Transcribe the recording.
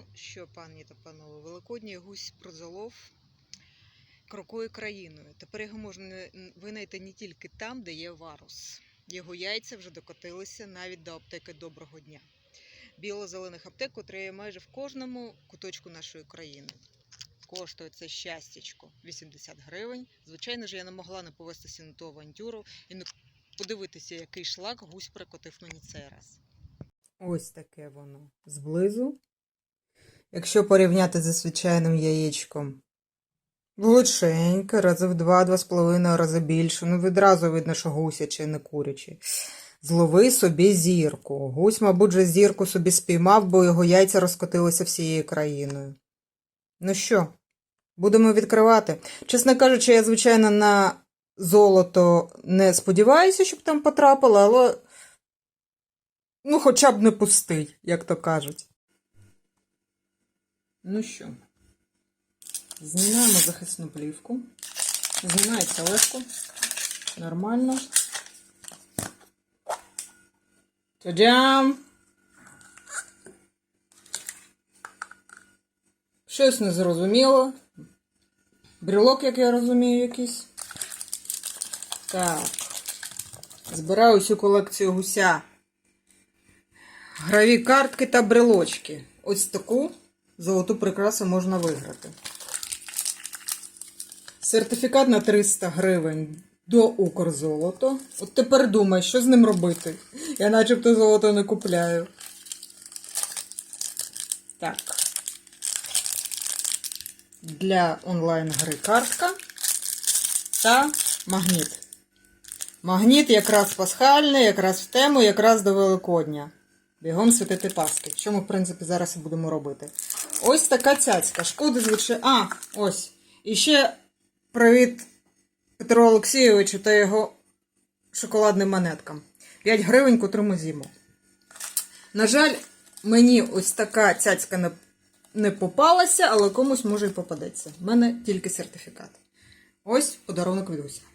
Ну що, пані та панове, Великодній гусь прозолов крокує країною. Тепер його можна винайти не тільки там, де є варус. Його яйця вже докотилися навіть до аптеки доброго дня. Біло-зелених аптек, котрі є майже в кожному куточку нашої країни. Коштує це щастячко 80 гривень. Звичайно ж, я не могла не повестися на ту авантюру і не подивитися, який шлак гусь прикотив мені цей раз. Ось таке воно зблизу. Якщо порівняти зі звичайним яєчком. Величеньке, рази в два-два з половиною рази більше. Ну, відразу видно, що гусяче, не куряче. Злови собі зірку. Гусь, мабуть, же зірку собі спіймав, бо його яйця розкотилися всією країною. Ну що, будемо відкривати. Чесно кажучи, я, звичайно, на золото не сподіваюся, щоб там потрапило, але ну, хоча б не пустий, як то кажуть. Ну що, знімаємо захисну плівку. Знімається легко, нормально. Тадям! Щось незрозуміло. Брелок, як я розумію, якийсь. Так. Збираю всю колекцію гуся. Граві картки та брелочки. Ось таку золоту прикрасу можна виграти. Сертифікат на 300 гривень до Укрзолото. От тепер думай, що з ним робити. Я начебто золото не купляю. Так. Для онлайн-гри картка та магніт. Магніт якраз пасхальний, якраз в тему, якраз до Великодня. Бігом святити Паски. Що ми, в принципі, зараз і будемо робити. Ось така цяцька. Шкода, звичайно. А, ось. І ще привіт Петру Олексійовичу та його шоколадним монеткам. 5 гривень, котру ми з'їмо. На жаль, мені ось така цяцька не, не попалася, але комусь може і попадеться. У мене тільки сертифікат. Ось подарунок від.